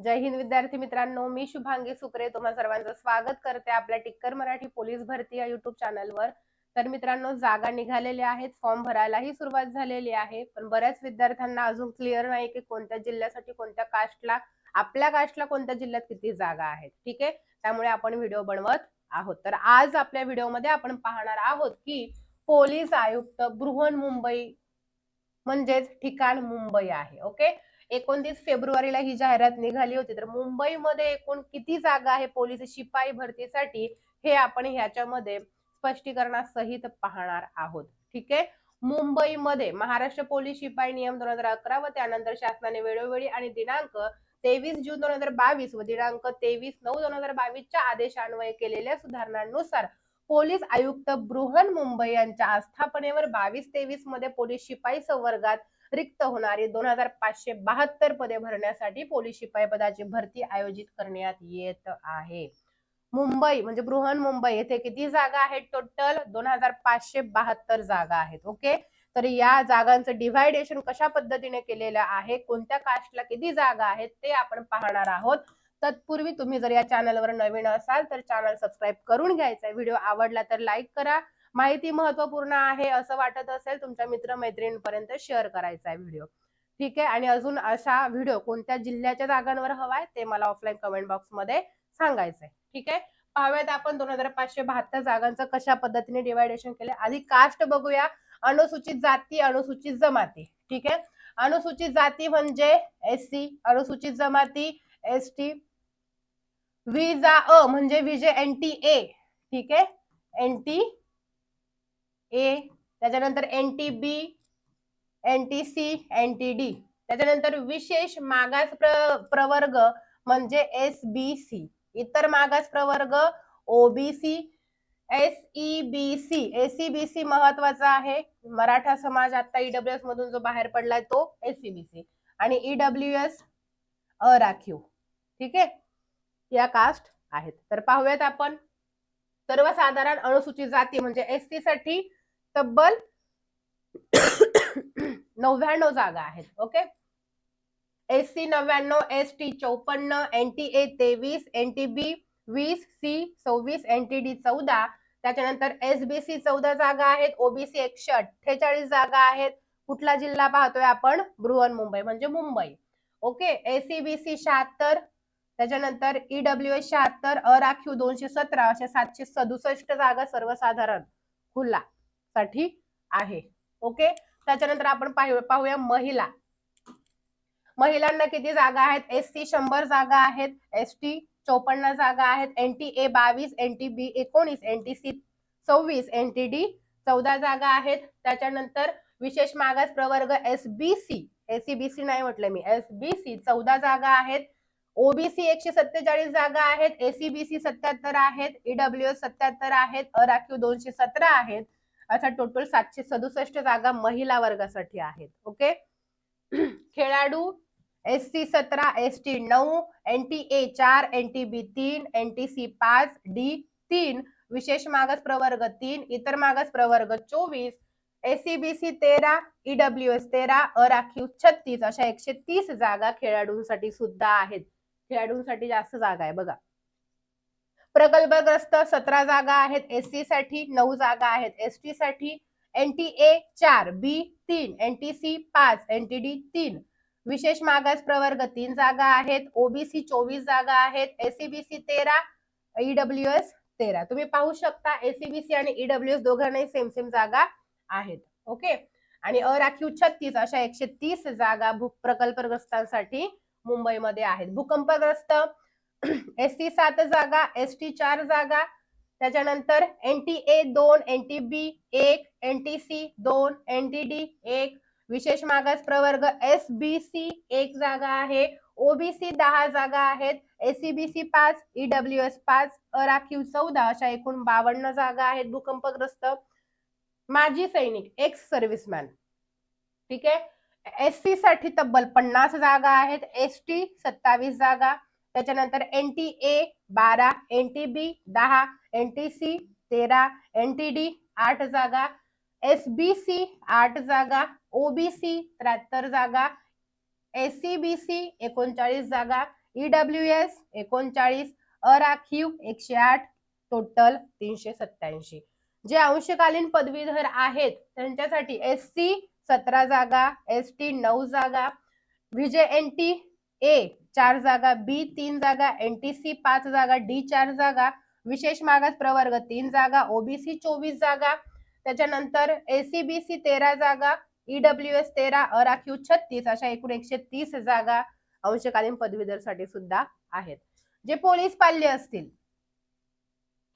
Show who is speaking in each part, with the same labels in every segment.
Speaker 1: जय हिंद विद्यार्थी मित्रांनो मी शुभांगी सुकरे तुम्हा सर्वांचं स्वागत करते आपल्या टिक्कर मराठी पोलीस भरती या युट्यूब चॅनलवर तर मित्रांनो जागा निघालेल्या आहेत फॉर्म भरायलाही सुरुवात झालेली आहे पण बऱ्याच विद्यार्थ्यांना अजून क्लिअर नाही की कोणत्या जिल्ह्यासाठी कोणत्या कास्टला आपल्या कास्टला कोणत्या जिल्ह्यात किती जागा आहेत ठीक आहे? त्यामुळे आपण व्हिडिओ बनवत आहोत. तर आज आपल्या व्हिडिओमध्ये आपण पाहणार आहोत की पोलीस आयुक्त बृहन मुंबई म्हणजेच ठिकाण मुंबई आहे ओके? एकोणतीस फेब्रुवारीला ही जाहिरात निघाली होती. तर मुंबईमध्ये एकूण किती जागा आहे पोलीस शिपाई भरतीसाठी? हे आपण ह्याच्यामध्ये स्पष्टीकरणासहित पाहणार आहोत. ठीक आहे? मुंबईमध्ये महाराष्ट्र पोलीस शिपाई नियम दोन हजार अकरा व त्यानंतर शासनाने वेळोवेळी आणि दिनांक तेवीस जून दोन हजार बावीस व दिनांक तेवीस नऊ दोन हजार बावीसच्या आदेशान्वये केलेल्या सुधारणांनुसार पोलीस आयुक्त बृहन मुंबई यांच्या आस्थापनेवर बावीस तेवीसमध्ये पोलीस शिपाई संवर्गात रिक्त होणारी दोन हजार पाचशे बहात्तर पदे भरण्यासाठी पोलीस शिपाई पदाची भरती आयोजित करण्यात येत आहे. मुंबई म्हणजे बृहन मुंबई येथे किती जागा आहेत टोटल दोन हजार पाचशे बहात्तर जागा आहेत ओके तर या जागांचं डिव्हायडेशन कशा पद्धतीने केलेलं आहे? कोणत्या कास्टला किती जागा आहेत? ते आपण पाहणार आहोत. तत्पूर्वी तुम्ही जर या चॅनलवर नवीन असाल तर चॅनल सबस्क्राईब करून घ्यायचा व्हिडिओ आवडला तर लाईक करा. माहिती महत्त्वपूर्ण आहे असं वाटत असेल तुमच्या मित्रमैत्रिणींपर्यंत शेअर करायचा आहे व्हिडिओ ठीक आहे? आणि अजून अशा व्हिडिओ कोणत्या जिल्ह्याच्या जागांवर हवाय ते मला ऑफलाईन कमेंट बॉक्समध्ये सांगायचंय. ठीक आहे? पाहूयात आपण दोन हजार पाचशे बहात्तर जागांचं कशा पद्धतीने डिवायडेशन केले आधी कास्ट बघूया. अनुसूचित जाती अनुसूचित जमाती. ठीक आहे? अनुसूचित जाती म्हणजे एस सी अनुसूचित जमाती एस टी विजा अ म्हणजे विजे एन टी ए ठीक आहे? एन टी ए त्याच्यानंतर N T B N T C N T D त्याच्यानंतर विशेष मागास प्र प्रवर्ग म्हणजे एस बी सी इतर मागास प्रवर्ग OBC S E B C S C B C महत्त्वाचा आहे. मराठा समाज आता ईडब्ल्यू एस मधून जो बाहेर पडलाय तो एस सी बी सी आणि ईडब्ल्यू एस अराखीव. ठीक आहे? या कास्ट आहेत. तर पाहूयात आपण. सर्वसाधारण अनुसूचित जाती म्हणजे एस टी साठी तब्बल नव्याण्णव जागा आहेत ओके एस सी नव्याण्णव एस टी चौपन्न एन टी ए तेवीस एन टी बी वीस सी सव्वीस एन टी डी चौदा. त्याच्यानंतर एस बी सी चौदा जागा आहेत ओबीसी एकशे अठ्ठेचाळीस जागा आहेत. कुठला जिल्हा पाहतोय आपण? बृहन मुंबई. म्हणजे मुंबई ओके एसीबीसी शहात्तर त्याच्यानंतर ईडब्ल्यू एस शहात्तर अराखीव दोनशे सतरा अशा सातशे सदुसष्ट जागा सर्वसाधारण. खुला साठी आहे. ओके त्याच्यानंतर आपण पाहूया महिला. महिलांना किती जागा आहेत? एस सी शंभर जागा आहेत. एस टी चौपन्न जागा आहेत. एन टी ए बावीस एन टी बी एकोणीस एन टी सी सव्वीस एन टी डी चौदा जागा आहेत. त्याच्यानंतर विशेष मागास प्रवर्ग S B C S C B C नाही म्हटलं मी. एस बी सी चौदा जागा आहेत. ओबीसी एकशे सत्तेचाळीस जागा आहेत. एसीबीसी सत्याहत्तर आहेत. ईडब्ल्यू एस सत्याहत्तर आहेत. अराखीव दोनशे सतरा आहेत. अशा टोटल सातशे सदुसष्ट जागा महिला वर्गासाठी आहेत ओके खेळाडू एस सी सतरा एस टी नऊ एन टी ए चार एन टी बी तीन एन टी सी पाच डी तीन विशेष मागास प्रवर्ग तीन इतर मागास प्रवर्ग चोवीस एसीबीसी तेरा ईडब्ल्यू एस तेरा अराखीव छत्तीस अशा एकशे तीस जागा खेळाडूंसाठी सुद्धा आहेत. खेळाडूंसाठी जास्त जागा आहे बघा. प्रकल्पग्रस्त सतरा जागा आहेत. एस सी साठी नऊ जागा आहेत. एस टी साठी एन टी ए चार बी तीन एन टी सी पाच एन टी डी तीन. विशेष मागास प्रवर्ग तीन जागा आहेत. ओबीसी चोवीस जागा आहेत. एसीबीसी तेरा ईडब्ल्यू एस तेरा. तुम्ही पाहू शकता एसीबीसी आणि ईडब्ल्यू एस दोघांनाही सेम सेम जागा आहेत. ओके आणि अराखीव छत्तीस अशा एकशे तीस जागा भू प्रकल्पग्रस्तांसाठी मुंबईमध्ये आहेत. भूकंपग्रस्त एस टी सात जागा एस टी चार जागा त्याच्यानंतर एन टी ए दोन एन टी बी एक एन टी सी दोन एन टी डी एक. विशेष मागास प्रवर्ग एस बी सी एक जागा आहे ओबीसी दहा जागा आहेत एसीबीसी पाच ईडब्ल्यू एस पाच अराखीव चौदा अशा एकूण बावन्न जागा आहेत भूकंपग्रस्त. माजी सैनिक एक्स सर्व्हिसमॅन ठीक आहे? एस सी साठी तब्बल पन्नास जागा आहेत एस टी सत्तावीस जागा त्याच्यानंतर एन टी ए बारा एन टी बी दहा एन टी सी तेरा एन टी डी आठ जागा एस बी सी आठ जागा ओबीसी त्र्याहत्तर जागा एस सी बी सी एकोणचाळीस जागा ईडब्ल्यू एस एकोणचाळीस अराखीव एकशे आठ टोटल तीनशे सत्याऐंशी जे अंशकालीन पदवीधर आहेत त्यांच्यासाठी एस सी सतरा जागा एस टी नऊ जागा विजय एन टी ए चार जागा बी तीन जागा एनटीसी पाच जागा डी चार जागा. विशेष मागास प्रवर्ग तीन जागा ओबीसी चोवीस जागा. त्याच्यानंतर एसीबीसी तेरा जागा. ईडब्ल्यू एस तेरा अराखीव छत्तीस अशा एकूण एकशे तीस जागा अंशकालीन पदवीधरसाठी सुद्धा आहेत. जे पोलीस पाल्य असतील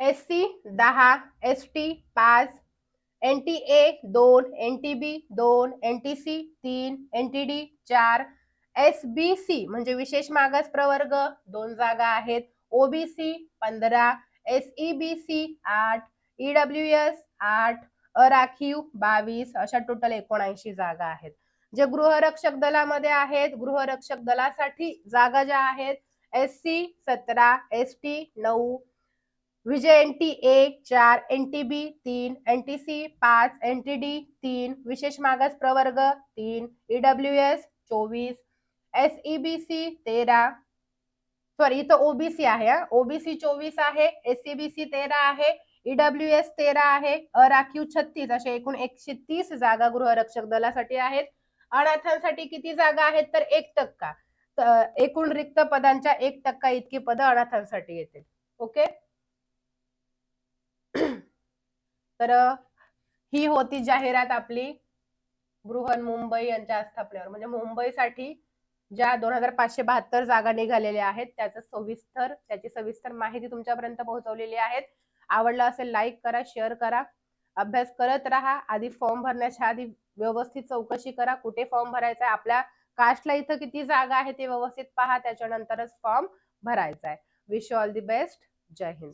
Speaker 1: एस सी दहा एस टी पाच एन टी ए दोन एन टी बी दोन एन टी सी तीन एन टी डी चार एस बी सी म्हणजे विशेष मागास प्रवर्ग दोन जागा आहेत. ओबीसी पंधरा. एस ई बी सी आठ. ईडब्ल्यू एस आठ. अराखीव बावीस. अशा टोटल एकोणऐंशी जागा आहेत. जे गृहरक्षक दलामध्ये आहेत गृहरक्षक दलासाठी जागा ज्या आहेत एस सी सतरा एस टी नऊ. विजय एन टी एक चार एन टी बी तीन एन टी सी पाच एन टी डी तीन. विशेष मागास प्रवर्ग तीन ईडब्ल्यू एस चोवीस एस ई बी सी तेरा. सॉरी इथं ओबीसी आहे ओबीसी चोवीस आहे एस बी सी तेरा आहे ईडब्ल्यू एस तेरा आहे अराखीव छत्तीस असे एकूण एकशे तीस जागा गृहरक्षक दलासाठी आहेत. अनाथांसाठी किती जागा आहेत? तर एक टक्का. एकूण रिक्त पदांच्या एक टक्का इतकी पदं अनाथांसाठी येतील. ओके तर ही होती जाहिरात आपली. बृहन मुंबई यांच्या आस्थापनेवर. म्हणजे मुंबईसाठी ज्या दोन हजार पाचशे बहात्तर जागा निघालेल्या आहेत त्याचं सविस्तर त्याची सविस्तर माहिती तुमच्यापर्यंत पोहोचवलेली आहेत. आवडलं असेल लाईक करा शेअर करा अभ्यास करत राहा. आधी फॉर्म भरण्याच्या आधी व्यवस्थित चौकशी करा. कुठे फॉर्म भरायचा आहे? आपल्या कास्टला इथं किती जागा आहे ते व्यवस्थित पहा. त्याच्यानंतरच फॉर्म भरायचा आहे. Wish all the best Jai Hind.